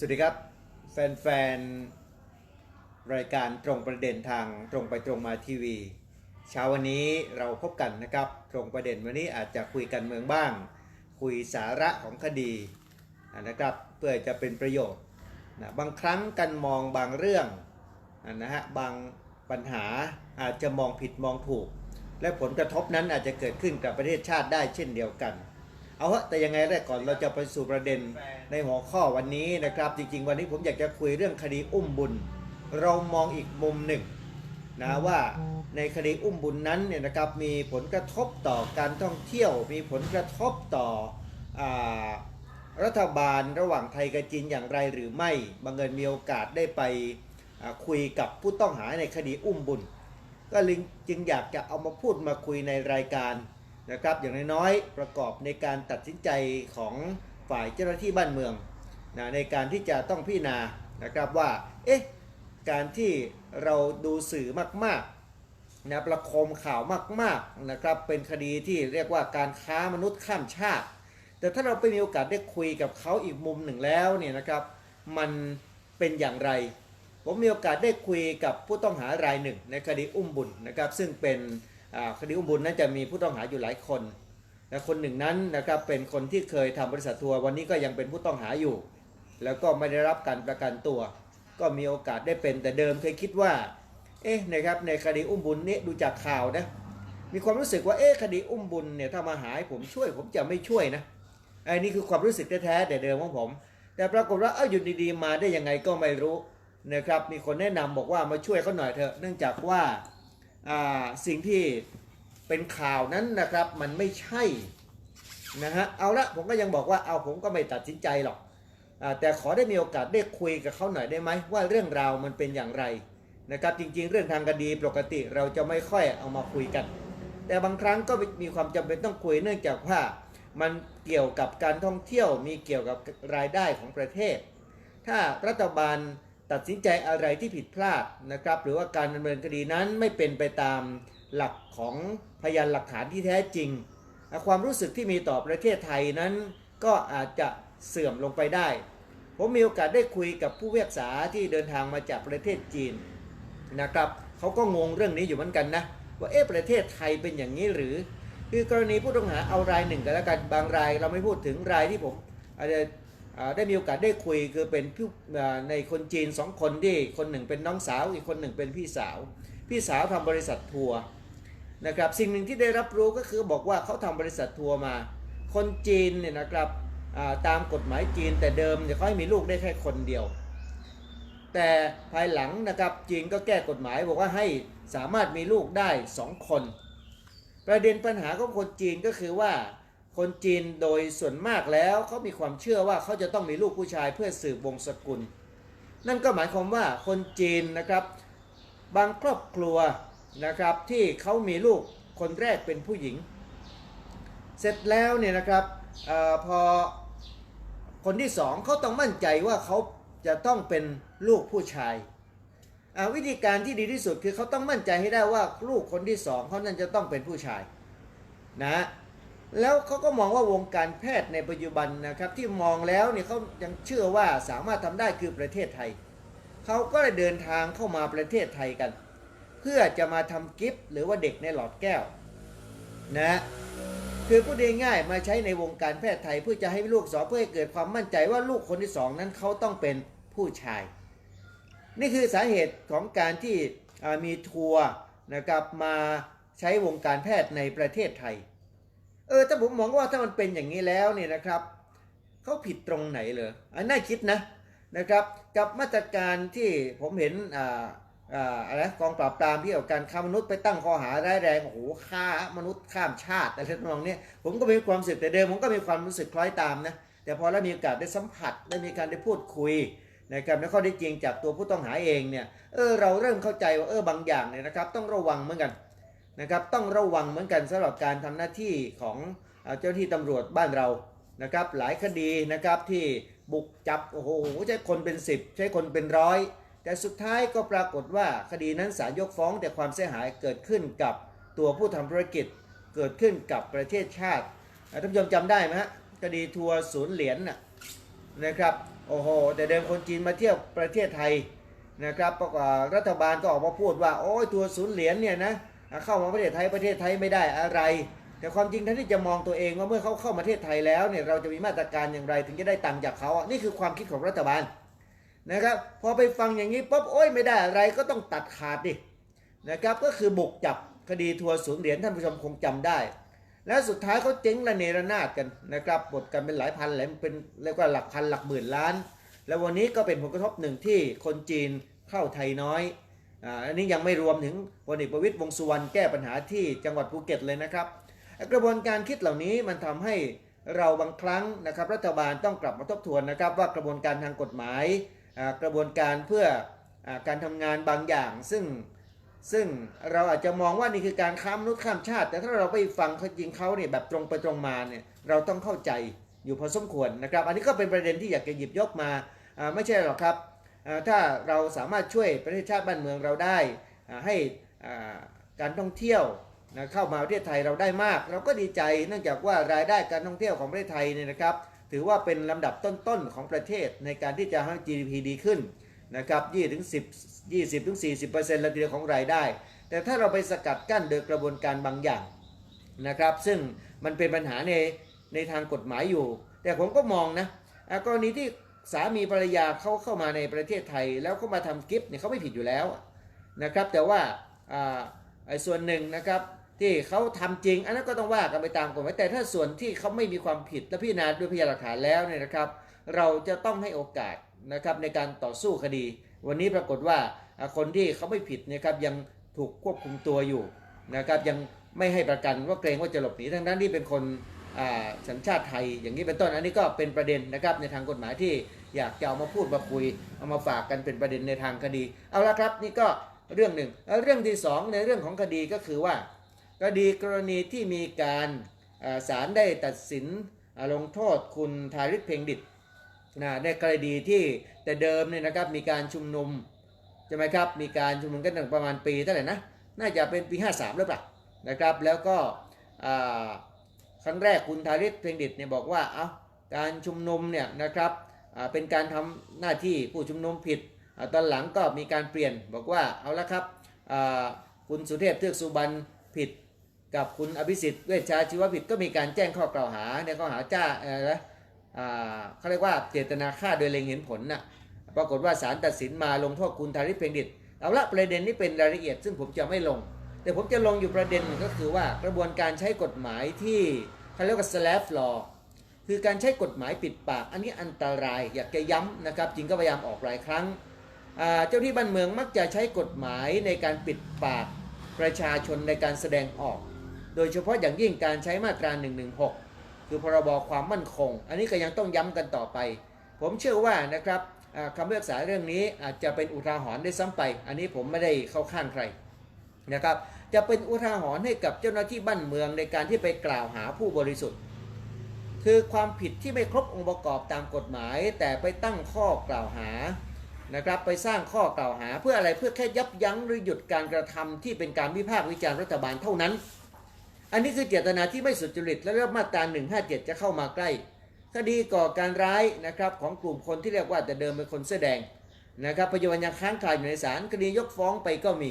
สวัสดีครับ แฟนๆ รายการตรงประเด็นทางตรงไปตรงมาทีวี เช้าวันนี้เราพบกันนะครับ ตรงประเด็นวันนี้อาจจะคุยกันเมืองบ้าง คุยสาระของคดีนะครับเพื่อจะเป็นประโยชน์นะบางครั้งกันมองบางเรื่องนะฮะบางปัญหาอาจจะมองผิดมองถูก และผลกระทบนั้นอาจจะเกิดขึ้นกับประเทศชาติได้เช่นเดียวกัน เอาฮะแต่ยังไงแรกก่อนเราจะไปสู่ประเด็นในหัวข้อวันนี้นะครับ จริง ๆ วันนี้ผมอยากจะคุยเรื่องคดีอุ้มบุญ เรามองอีกมุมหนึ่งนะว่าในคดีอุ้มบุญนั้นเนี่ยนะครับมีผลกระทบต่อการท่องเที่ยว มีผลกระทบต่ออารัฐบาลระหว่างไทยกับจีนอย่างไรหรือไม่บังเอิญมีโอกาสได้ไปอ่าคุยกับผู้ต้องหาในคดีอุ้มบุญ ก็เลยจึงอยากจะเอามาพูดมาคุยในรายการ นะครับอย่างน้อยๆประกอบในการตัดสินใจของฝ่ายเจ้าหน้าที่บ้านเมืองนะในการที่จะต้องพิจารณานะครับว่าเอ๊ะการที่เราดูสื่อมากๆนะประคมข่าวมากๆนะครับเป็นคดีที่เรียกว่าการค้ามนุษย์ข้ามชาติ แต่ถ้าเราไปมีโอกาสได้คุยกับเขาอีกมุมหนึ่งแล้วเนี่ยนะครับมันเป็นอย่างไร ผมมีโอกาสได้คุยกับผู้ต้องหารายหนึ่งในคดีอุ้มบุญนะครับซึ่งเป็น คดีอุ้มบุญนั้นจะมีผู้ต้องหาอยู่หลายคนและคนหนึ่งนั้นนะครับเป็นคนที่เคยทำบริษัททัวร์วันนี้ก็ยังเป็นผู้ต้องหาอยู่ แล้วก็ไม่ได้รับการประกันตัว ก็มีโอกาสได้เป็นแต่เดิมเคยคิดว่าเอ๊ะนะครับในคดีอุ้มบุญนี้ดูจากข่าวนะมีความรู้สึกว่าเอ๊ะคดีอุ้มบุญเนี่ยถ้ามาหาให้ผมช่วยผมจะไม่ช่วยนะไอ้นี่คือความรู้สึกแท้ๆแต่เดิมของผม แต่ปรากฏว่าเอ้าอยู่ดีๆมาได้ยังไงก็ไม่รู้นะครับมีคนแนะนำบอกว่ามาช่วยเขาหน่อยเถอะเนื่องจากว่า สิ่งที่เป็นข่าวนั้นนะครับมันไม่ใช่นะฮะเอาละผมก็ยังบอกว่าเอาผมก็ไม่ตัดสินใจหรอกอแต่ขอได้มีโอกาสได้คุยกับเขาหน่อยได้ไหมว่าเรื่องราวมันเป็นอย่างไรนะครับจริงๆ เรื่องทางคดีปกติเราจะไม่ค่อยเอามาคุยกัน แต่บางครั้งก็มีความจำเป็นต้องคุยเนื่องจากว่ามันเกี่ยวกับการท่องเที่ยวมีเกี่ยวกับรายได้ของประเทศ ถ้ารัฐบาล ตัดสินใจอะไรที่ผิดพลาดนะครับ หรือว่าการดำเนินคดีนั้นไม่เป็นไปตามหลักของพยานหลักฐานที่แท้จริง ความรู้สึกที่มีต่อประเทศไทยนั้นก็อาจจะเสื่อมลงไปได้ ผมมีโอกาสได้คุยกับผู้พิพากษาที่เดินทางมาจากประเทศจีนนะครับเขาก็งงเรื่องนี้อยู่เหมือนกันนะว่าเอ๊ะประเทศไทยเป็นอย่างนี้หรือ คือกรณีผู้ต้องหาเอารายหนึ่งกันแล้วกันบางรายเราไม่พูดถึงรายที่ผมอาจจะ ได้มีโอกาสได้คุยคือเป็นผู้ในคนจีนสองคนที่คนหนึ่งเป็นน้องสาวอีกคนหนึ่งเป็นพี่สาว พี่สาวทำบริษัททัวร์นะครับสิ่งหนึ่งที่ได้รับรู้ก็คือบอกว่าเขาทำบริษัททัวร์มา คนจีนเนี่ยนะครับตามกฎหมายจีนแต่เดิมเนี่ยเขาให้มีลูกได้แค่คนเดียว แต่ภายหลังนะครับจีนก็แก้กฎหมายบอกว่าให้สามารถมีลูกได้สองคน ประเด็นปัญหาของคนจีนก็คือว่า คนจีนโดยส่วนมากแล้วเขามีความเชื่อว่าเขาจะต้องมีลูกผู้ชายเพื่อสืบวงศ์สกุล นั่นก็หมายความว่าคนจีนนะครับบางครอบครัวนะครับที่เขามีลูกคนแรกเป็นผู้หญิง เสร็จแล้วเนี่ยนะครับออพอคนที่สองเขาต้องมั่นใจว่าเขาจะต้องเป็นลูกผู้ชายวิธีการที่ดีที่สุดคือเขาต้องมั่นใจให้ได้ว่าลูกคนที่สองเขานั้นจะต้องเป็นผู้ชายนะ แล้วเขาก็มองว่าวงการแพทย์ในปัจจุบันนะครับที่มองแล้วเนี่ยเขายังเชื่อว่าสามารถทำได้คือประเทศไทย เขาก็เลยเดินทางเข้ามาประเทศไทยกัน เพื่อจะมาทำกิฟต์หรือว่าเด็กในหลอดแก้วนะคือพูดง่ายๆมาใช้ในวงการแพทย์ไทยเพื่อจะให้ลูกสองเพื่อให้เกิดความมั่นใจว่าลูกคนที่สองนั้นเขาต้องเป็นผู้ชาย นี่คือสาเหตุของการที่มีทัวร์นะครับมาใช้วงการแพทย์ในประเทศไทย เออถ้าผมมองว่าถ้ามันเป็นอย่างนี้แล้วเนี่ยนะครับเขาผิดตรงไหนเลยอันน่าคิดนะนะครับ กับมาตรการที่ผมเห็นอ่าอ่าอะไรกองปราบปรามที่เกี่ยวกับการค้ามนุษย์ไปตั้งข้อหาร้ายแรงโอ้โหฆ่ามนุษย์ข้ามชาติอะไรทำนองนี้ผมก็มีความรู้สึกแต่เดิมผมก็มีความรู้สึกคล้อยตามนะแต่พอแล้วมีโอกาสได้สัมผัสได้มีการได้พูดคุยนะครับแล้วข้อได้จริงจากตัวผู้ต้องหาเองเนี่ยเออเราเริ่มเข้าใจว่าเออบางอย่างเนี่ยนะครับ ต้องระวังเหมือนกัน นะครับต้องระวังเหมือนกันสำหรับการทำหน้าที่ของเจ้าหน้าที่ตำรวจบ้านเรานะครับหลายคดีนะครับที่บุกจับโอ้โหใช้คนเป็น 10 ใช้คนเป็นร้อยแต่สุดท้ายก็ปรากฏว่าคดีนั้นศาลยกฟ้องแต่ความเสียหายเกิดขึ้นกับตัวผู้ทำธุรกิจเกิดขึ้นกับประเทศชาติท่านผู้ชมจำได้ไหมฮะคดีทัวร์ศูนย์เหรียญนะนะครับโอ้โหแต่เดิมคนจีนมาเที่ยวประเทศไทยนะครับปรากฏว่ารัฐบาลก็ออกมาพูดว่าโอ้ยตัวศูนย์เหรียญเนี่ยนะ เข้ามาประเทศไทยประเทศไทยไม่ได้อะไร แต่ความจริงท่านที่จะมองตัวเองว่าเมื่อเขาเข้ามาประเทศไทยแล้วเนี่ยเราจะมีมาตรการอย่างไร ถึงจะได้ตังค์จากเขาอะนี่คือความคิดของรัฐบาลนะครับพอไปฟังอย่างนี้ปุ๊บโอ้ยไม่ได้อะไรก็ต้องตัดขาดดินะครับก็คือบุกจับคดีทัวร์ศูนย์เหรียญท่านผู้ชมคงจำได้ และสุดท้ายเขาเจ๊งระเนระนาดกันนะครับบทกันเป็นหลายพันหลายเป็นเรียกว่าหลักพันหลักหมื่นล้าน แล้ววันนี้ก็เป็นผลกระทบหนึ่งที่คนจีนเข้าไทยน้อย อันนี้ยังไม่รวมถึงพลเอกประวิตยวงสุวรรณแก้ปัญหาที่จังหวัดภูเก็ตเลยนะครับ กระบวนการคิดเหล่านี้มันทำให้เราบางครั้งนะครับรัฐบาลต้องกลับมาทบทวนนะครับ ว่ากระบวนการทางกฎหมาย กระบวนการเพื่ออการทำงานบางอย่าง ซึ่งซึ่งเราอาจจะมองว่านี่คือการข้ามนุษย์ข้ามชาติ แต่ถ้าเราไปฟังเขาจริงเขาเนี่ยแบบตรงไปตรงมาเนี่ยเราต้องเข้าใจอยู่พอสมควรนะครับ อันนี้ก็เป็นประเด็นที่อยากจะหยิบยกมาไม่ใช่หรอกครับ ถ้าเราสามารถช่วยประเทศชาติบ้านเมืองเราได้ ให้การท่องเที่ยวเข้ามาประเทศไทยเราได้มาก เราก็ดีใจเนื่องจากว่ารายได้การท่องเที่ยวของประเทศไทยเนี่ยนะครับ ถือว่าเป็นลำดับต้นๆของประเทศในการที่จะให้ GDP ดีขึ้นนะครับ20ถึง10 20ถึง40เปอร์เซ็นต์ละทีเดียวของรายได้ แต่ถ้าเราไปสกัดกั้นโดยกระบวนการบางอย่างนะครับ ซึ่งมันเป็นปัญหาในในทางกฎหมายอยู่ แต่ผมก็มองนะกรณีที่ สามีภรรยาเขาเข้ามาในประเทศไทย แล้วเขามาทำกิฟต์เนี่ยเขาไม่ผิดอยู่แล้วนะครับ แต่ว่าไอ้ส่วนหนึ่งนะครับที่เขาทำจริง อันนั้นก็ต้องว่ากันไปตามกฎหมายแต่ถ้าส่วนที่เขาไม่มีความผิดและพิจารณาด้วยพยานหลักฐานแล้วเนี่ยนะครับ เราจะต้องให้โอกาสนะครับในการต่อสู้คดี วันนี้ปรากฏว่าคนที่เขาไม่ผิดนะครับยังถูกควบคุมตัวอยู่นะครับยังไม่ให้ประกันว่าเกรงว่าจะหลบหนีทั้งนั้นที่เป็นคน สัญชาติไทยอย่างนี้เป็นต้นอันนี้ก็เป็นประเด็นนะครับในทางกฎหมายที่อยากจะเอามาพูดมาคุยเอามาฝากกันเป็นประเด็นในทางคดี เอาละครับนี่ก็เรื่องหนึ่งแล้วเรื่องที่สองในเรื่องของคดีก็คือว่า คดีกรณีที่มีการศาลได้ตัดสินลงโทษคุณทาริศเพ่งดิตนะในกรณีที่แต่เดิมเนี่ยนะครับมีการชุมนุมใช่ไหมครับมีการชุมนุมกันตั้งประมาณปีเท่าไหร่นะน่าจะเป็นปี 53หรือเปล่านะครับแล้วก็ ครั้งแรกคุณทาริศเพ่งดิตเนี่ยบอกว่าเอาการชุมนุมเนี่ยนะครับเป็นการทำหน้าที่ผู้ชุมนุมผิดอตอนหลังก็มีการเปลี่ยนบอกว่าเอาละครับคุณสุเทพเทือกสุบรรณผิดกับคุณอภิสิทธิ์เวชชาชีวผิดก็มีการแจ้งข้อกล่าวหาในข้อหาจ้าเออนะเขาเรียกว่าเจตนาฆ่าโดยเล็งเห็นผลน่ะปรากฏว่าศาลตัดสินมาลงโทษคุณธาริศเพ็งดิตเอาละประเด็นนี้เป็นรายละเอียดซึ่งผมจะไม่ลง แต่ผมจะลงอยู่ประเด็นหนึ่งก็คือว่ากระบวนการใช้กฎหมายที่เขาเรียกว่า slap law คือการใช้กฎหมายปิดปาก อันนี้อันตรายอยากจะย้ำนะครับจริงก็พยายามออกหลายครั้ง เจ้าที่บ้านเมืองมักจะใช้กฎหมายในการปิดปากประชาชนในการแสดงออก โดยเฉพาะอย่างยิ่งการใช้มาตรา 116 คือพรบความมั่นคง อันนี้ก็ยังต้องย้ำกันต่อไป ผมเชื่อว่านะครับคำพิพากษาเรื่องนี้อาจจะเป็นอุทาหรณ์ได้ซ้ำไป อันนี้ผมไม่ได้เข้าข้างใคร นะครับ จะเป็นอุทาหรณ์ให้กับเจ้าหน้าที่บ้านเมืองในการที่ไปกล่าวหาผู้บริสุทธิ์ คือความผิดที่ไม่ครบองค์ประกอบตามกฎหมาย แต่ไปตั้งข้อกล่าวหานะครับไปสร้างข้อกล่าวหาเพื่ออะไรเพื่อแค่ยับยั้งหรือหยุดการกระทำที่เป็นการวิพากษ์วิจารณ์รัฐบาลเท่านั้น อันนี้คือเจตนาที่ไม่สุจริตและเรื่องมาตรา157 จะเข้ามาใกล้ คดีก่อการร้ายนะครับของกลุ่มคนที่เรียกว่าแต่เดิมเป็นคนเสื้อแดงนะครับปัจจุบันยังค้างคาอยู่ในศาลคดียกฟ้องไปก็มี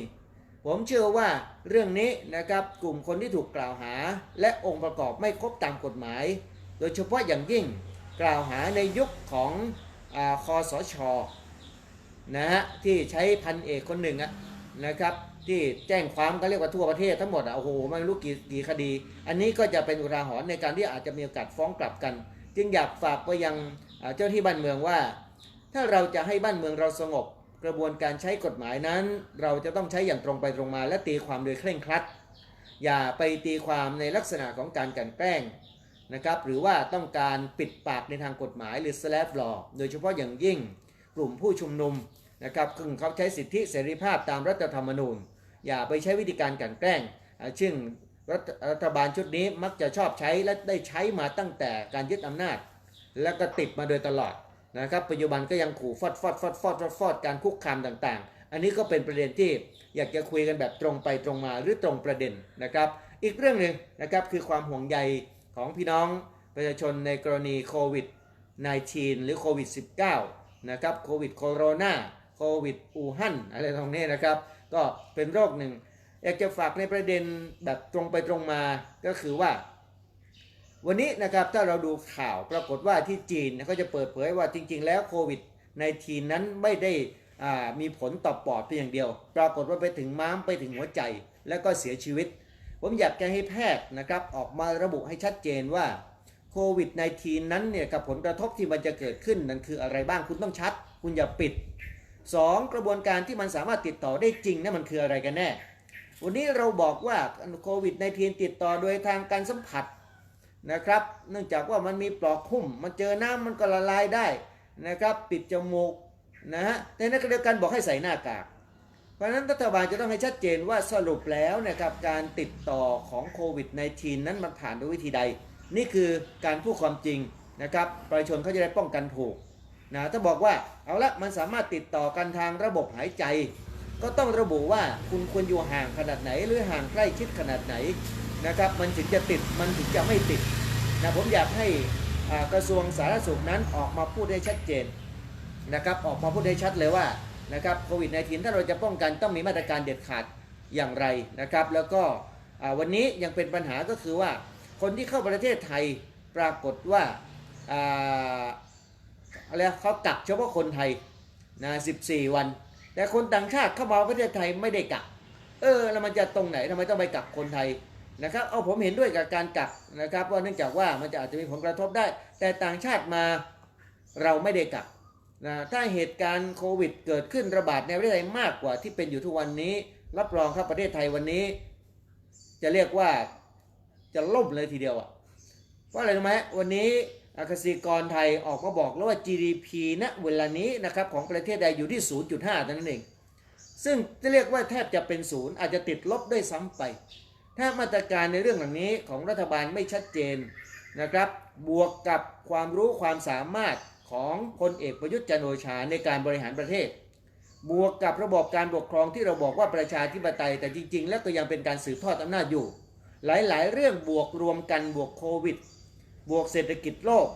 ผมเชื่อว่าเรื่องนี้นะครับกลุ่มคนที่ถูกกล่าวหา และองค์ประกอบไม่ครบตามกฎหมาย โดยเฉพาะอย่างยิ่งกล่าวหาในยุคของอคอสชนะฮะที่ใช้พันเอกคนหนึ่งนะครับที่แจ้งความก็เรียกว่าทั่วประเทศทั้งหมดอะโอ้โหไม่รู้กี่กี่คดี อันนี้ก็จะเป็นอุทาหรณ์ในการที่อาจจะมีโอกาสฟ้องกลับกัน จึงอยากฝากไปยังเจ้าที่บ้านเมืองว่า ถ้าเราจะให้บ้านเมืองเราสงบ กระบวนการใช้กฎหมายนั้น เราจะต้องใช้อย่างตรงไปตรงมา และตีความโดยเคร่งครัด อย่าไปตีความในลักษณะของการกันแกล้งนะครับหรือว่าต้องการปิดปากในทางกฎหมายหรือ slap law โดยเฉพาะอย่างยิ่งกลุ่มผู้ชุมนุมนะครับซึ่งเขาใช้สิทธิเสรีภาพตามรัฐธรรมนูญ อย่าไปใช้วิธีการกันแกล้งซึ่งรัฐรัฐบาลชุดนี้มักจะชอบใช้และได้ใช้มาตั้งแต่การยึดอำนาจ แล้วก็ติดมาโดยตลอด นะครับปัจจุบันก็ยังขู่ฟอดฟอดฟอดฟอดฟอดฟอดการคุกคามต่างๆ อันนี้ก็เป็นประเด็นที่อยากจะคุยกันแบบตรงไปตรงมาหรือตรงประเด็นนะครับ อีกเรื่องหนึ่งนะครับคือความห่วงใยของพี่น้องประชาชนในกรณีโควิด -19 หรือโควิด -19 นะครับโควิดโคโรนาโควิดอู่ฮั่นอะไรตรงนี้นะครับ ก็เป็นโรคหนึ่งอยากจะฝากในประเด็นแบบตรงไปตรงมาก็คือว่า วันนี้นะครับถ้าเราดูข่าวปรากฏว่าที่จีนเขาจะเปิดเผยว่าจริง ๆ แล้วโควิดในทีนั้นไม่ได้มีผลต่อปอดเพียงอย่างเดียว ปรากฏว่าไปถึงม้ามไปถึงหัวใจ แล้วก็เสียชีวิต ผมอยากจะให้แพทย์นะครับออกมาระบุให้ชัดเจนว่าโควิด -19 นั้นเนี่ยกับผลกระทบที่มันจะเกิดขึ้นนั้นคืออะไรบ้างคุณต้องชัด คุณอย่าปิด 2. กระบวนการที่มันสามารถติดต่อได้จริงนั่นมันคืออะไรกันแน่ วันนี้เราบอกว่าโควิด -19 ติดต่อโดยทางการสัมผัส นะครับ เนื่องจากว่ามันมีปลอกหุ้ม มันเจอน้ำมันก็ละลายได้นะครับ ปิดจมูกนะฮะแต่ในขณะเดียวกันบอกให้ใส่หน้ากาก เพราะฉะนั้นรัฐบาลจะต้องให้ชัดเจนว่าสรุปแล้วนะครับการติดต่อของโควิด -19 นั้นมันผ่านด้วยวิธีใด นี่คือการพูดความจริงนะครับประชาชนเขาจะได้ป้องกันถูกนะถ้าบอกว่าเอาละมันสามารถติดต่อกันทางระบบหายใจ ก็ต้องระบุว่าคุณควรอยู่ห่างขนาดไหน หรือห่างใกล้ชิดขนาดไหน นะครับมันถึงจะติดมันถึงจะไม่ติดนะผมอยากให้กระทรวงสาธารณสุขนั้นออกมาพูดให้ชัดเจนนะครับออกมาพูดให้ชัดเลยว่านะครับโควิด -19 ถ้าเราจะป้องกันต้องมีมาตรการเด็ดขาดอย่างไรนะครับ แล้วก็วันนี้ยังเป็นปัญหาก็คือว่าคนที่เข้าประเทศไทยปรากฏว่าอ่าอะไรเขากักเฉพาะคนไทยนะ14 วัน แต่คนต่างชาติเข้ามาประเทศไทยไม่ได้กัก เออแล้วมันจะตรงไหนทำไมต้องไปกักคนไทย นะครับ เอาผมเห็นด้วยกับการกักนะครับว่าเนื่องจากว่ามันจะอาจจะมีผลกระทบได้ แต่ต่างชาติมาเราไม่ได้กักนะถ้าเหตุการณ์โควิดเกิดขึ้นระบาดในประเทศไทยมากกว่าที่เป็นอยู่ทุกวันนี้ รับรองครับประเทศไทยวันนี้ จะเรียกว่าจะล่มเลยทีเดียวอะเพราะอะไรรู้ไหมวันนี้อากสิกรไทยออกมาบอกแล้วว่า GDP ณเวลานี้นะครับของประเทศใดอยู่ที่ 0.5เท่านั้นเอง ซึ่งจะเรียกว่าแทบจะเป็นศูนย์อาจจะติดลบด้วยซ้ำไป ถ้ามาตรการในเรื่องเหล่านี้ของรัฐบาลไม่ชัดเจนนะครับ บวกกับความรู้ความสามารถของพลเอกประยุทธ์จันโอชาในการบริหารประเทศ บวกกับระบบการปกครองที่เราบอกว่าประชาธิปไตย แต่จริง ๆ แล้วก็ยังเป็นการสืบทอดอำนาจอยู่ หลายๆ เรื่องบวกรวมกันบวกโควิด บวกเศรษฐกิจโลก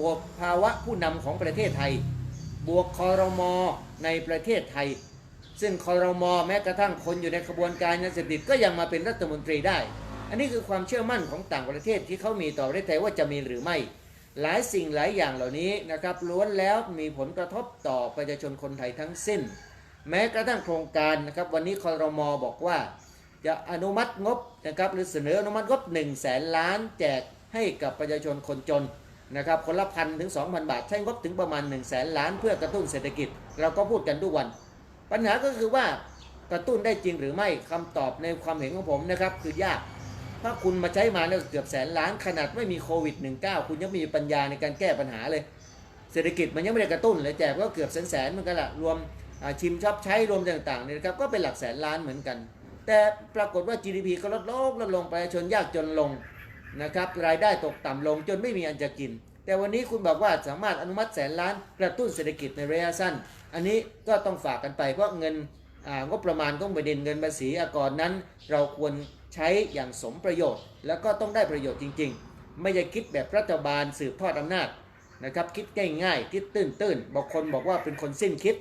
บวกภาวะผู้นำของประเทศไทย บวกคอรมอในประเทศไทย ซึ่งคอรมอแม้กระทั่งคนอยู่ในขบวนการยาเสพติดก็ยังมาเป็นรัฐมนตรีได้ อันนี้คือความเชื่อมั่นของต่างประเทศที่เขามีต่อประเทศไทยว่าจะมีหรือไม่ หลายสิ่งหลายอย่างเหล่านี้นะครับล้วนแล้วมีผลกระทบต่อประชาชนคนไทยทั้งสิ้น แม้กระทั่งโครงการนะครับวันนี้คอรมอบอกว่า จะอนุมัติงบนะครับหรือเสนออนุมัติงบ1 0 0 0 0แสนล้านแจกให้กับประชาชนคนจนนะครับคนละพันถึง2,000 บาท ใช้งบถึงประมาณ1 0 0 0 0แสนล้านเพื่อกระตุ้นเศรษฐกิจ เราก็พูดกันทุกวัน ปัญหาก็คือว่ากระตุ้นได้จริงหรือไม่คำตอบในความเห็นของผมนะครับ คือยาก ถ้าคุณมาใช้มาเนี่ยเกือบแสนล้านขนาดไม่มีโควิด -19 คุณยังมีปัญญาในการแก้ปัญหาเลย เศรษฐกิจมันยังไม่ได้กระตุ้นเลยแจกก็เกือบแสนแสนเหมือนกันละรวมชิมชอปใช้รวมต่างๆเนี่ยนะครับก็เป็นหลักแสนล้านเหมือนกัน แต่ปรากฏว่า GDP ก็ลดลงลดลงประชาชนยากจนลงนะครับรายได้ตกต่ำลงจนไม่มีอันจะกิน แต่วันนี้คุณบอกว่าสามารถอนุมัติแสนล้านกระตุ้นเศรษฐกิจในระยะสั้น อันนี้ก็ต้องฝากกันไปเพราะเงินอ่างบประมาณของปเด็นเงินภาษีอากรนั้น เราควรใช้อย่างสมประโยชน์ แล้วก็ต้องได้ประโยชน์จริง ๆ ไม่ใช่คิดแบบรัฐบาลสืบทอดอำนาจนะครับคิดง่ายๆคิดตื้นๆบอกคนบอกว่าเป็นคนสิ้นคิด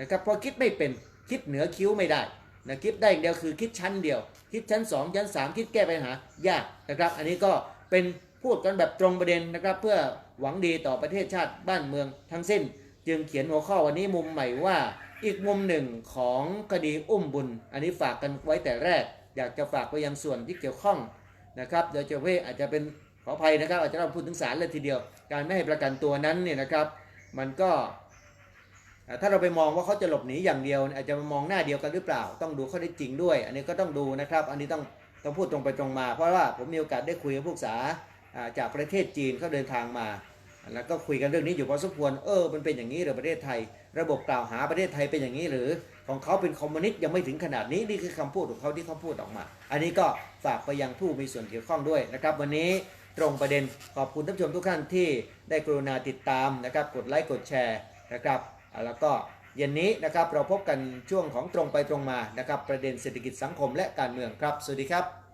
นะครับพราะคิดไม่เป็นคิดเหนือคิ้วไม่ได้นะคิดได้อย่างเดียวคือคิดชั้นเดียว คิดชั้น 2 ชั้น 3 คิดแก้ปัญหายากนะครับ อันนี้ก็เป็น พูดกันแบบตรงประเด็นนะครับ เพื่อหวังดีต่อประเทศชาติบ้านเมืองทั้งสิ้น จึงเขียนหัวข้อวันนี้มุมใหม่ว่าอีกมุมหนึ่งของคดีอุ้มบุญ อันนี้ฝากกันไว้แต่แรก อยากจะฝากไปยังส่วนที่เกี่ยวข้องนะครับโดยเฉพาะอาจจะเป็นขออภัยนะครับ อาจจะต้องพูดถึงศาลเลยทีเดียว การไม่ให้ประกันตัวนั้นเนี่ยนะครับ มันก็ ถ้าเราไปมองว่าเขาจะหลบหนีอย่างเดียว อาจจะมองหน้าเดียวกันหรือเปล่า ต้องดูข้อได้จริงด้วย อันนี้ก็ต้องดูนะครับ อันนี้ต้องต้องพูดตรงไปตรงมา เพราะว่าผมมีโอกาสได้คุยกับผู้ศึกษาอ่า จากประเทศจีนเขาเดินทางมา แล้วก็คุยกันเรื่องนี้อยู่พอสมควรเออมันเป็นอย่างนี้หรือประเทศไทย ระบบกล่าวหาประเทศไทยเป็นอย่างนี้หรือของเขาเป็นคอมมิวนิสต์ยังไม่ถึงขนาดนี้นี่คือคำพูดของเขาที่เขาพูดออกมา อันนี้ก็ฝากไปยังผู้มีส่วนเกี่ยวข้องด้วยนะครับ วันนี้ตรงประเด็นขอบคุณท่านผู้ชมทุกท่านที่ได้กรุณาติดตามนะครับ กดไลค์กดแชร์นะครับแล้วก็เย็นนี้นะครับเราพบกันช่วงของตรงไปตรงมานะครับ ประเด็นเศรษฐกิจสังคมและการเมืองครับ สวัสดีครับ